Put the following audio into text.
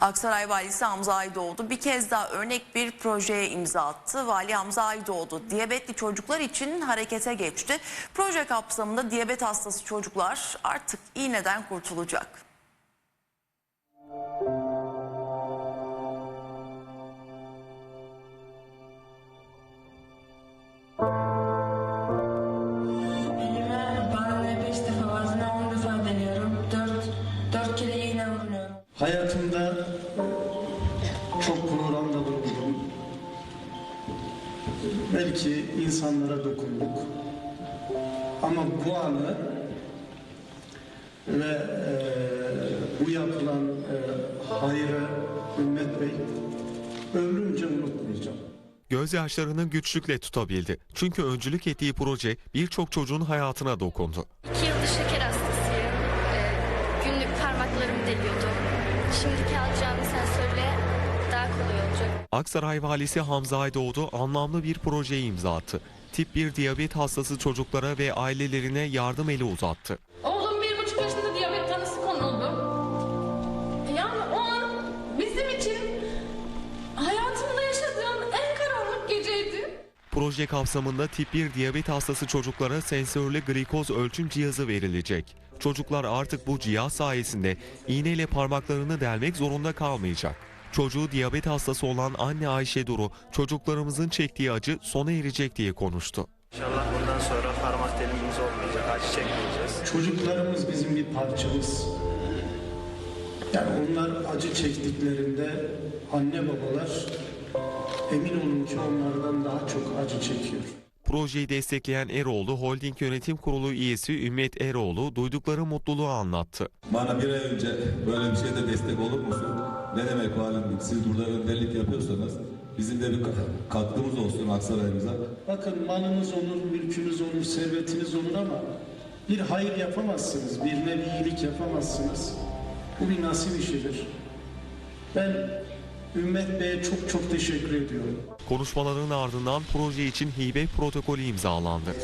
Aksaray Valisi Hamza Aydoğdu bir kez daha örnek bir projeye imza attı. Vali Hamza Aydoğdu diyabetli çocuklar için harekete geçti. Proje kapsamında diyabet hastası çocuklar artık iğneden kurtulacak. Hayatımda çok programda bulundum. Belki insanlara dokunduk. Ama bu anı ve eee, bu yapılan eee hayrı Ümmet Bey ömrümce unutmayacağım. Gözyaşlarını güçlükle tutabildi. Çünkü öncülük ettiği proje birçok çocuğun hayatına dokundu. İki yıldır şeker hastasıyım. Ee, günlük parmaklarım deliyordu. Şimdiki alacağım sensörle daha kolay olacak. Aksaray Valisi Hamza Aydoğdu anlamlı bir projeye imza attı. Tip 1 diyabet hastası çocuklara ve ailelerine yardım eli uzattı. Oğlum bir buçuk yaşında Proje kapsamında tip 1 diyabet hastası çocuklara sensörlü glikoz ölçüm cihazı verilecek. Çocuklar artık bu cihaz sayesinde iğneyle parmaklarını delmek zorunda kalmayacak. Çocuğu diyabet hastası olan anne Ayşe Duru, çocuklarımızın çektiği acı sona erecek diye konuştu. İnşallah bundan sonra parmak delimimiz olmayacak, acı çekmeyeceğiz. Çocuklarımız bizim bir parçamız. Yani onlar acı çektiklerinde anne babalar emin olun ki onlardan daha çok acı çekiyor. Projeyi destekleyen Eroğlu Holding Yönetim Kurulu üyesi Ümmet Eroğlu duydukları mutluluğu anlattı. Bana bir ay önce böyle bir şeyde destek olur musun? Ne demek valim? Siz burada önderlik yapıyorsanız bizim de bir katkımız olsun Aksaray'ımıza. Bakın malınız olur, mülkünüz olur, servetiniz olur ama bir hayır yapamazsınız, birine bir iyilik yapamazsınız. Bu bir nasip işidir. Ben Ümmet Bey'e çok çok teşekkür ediyorum. Konuşmaların ardından proje için hibe protokolü imzalandı.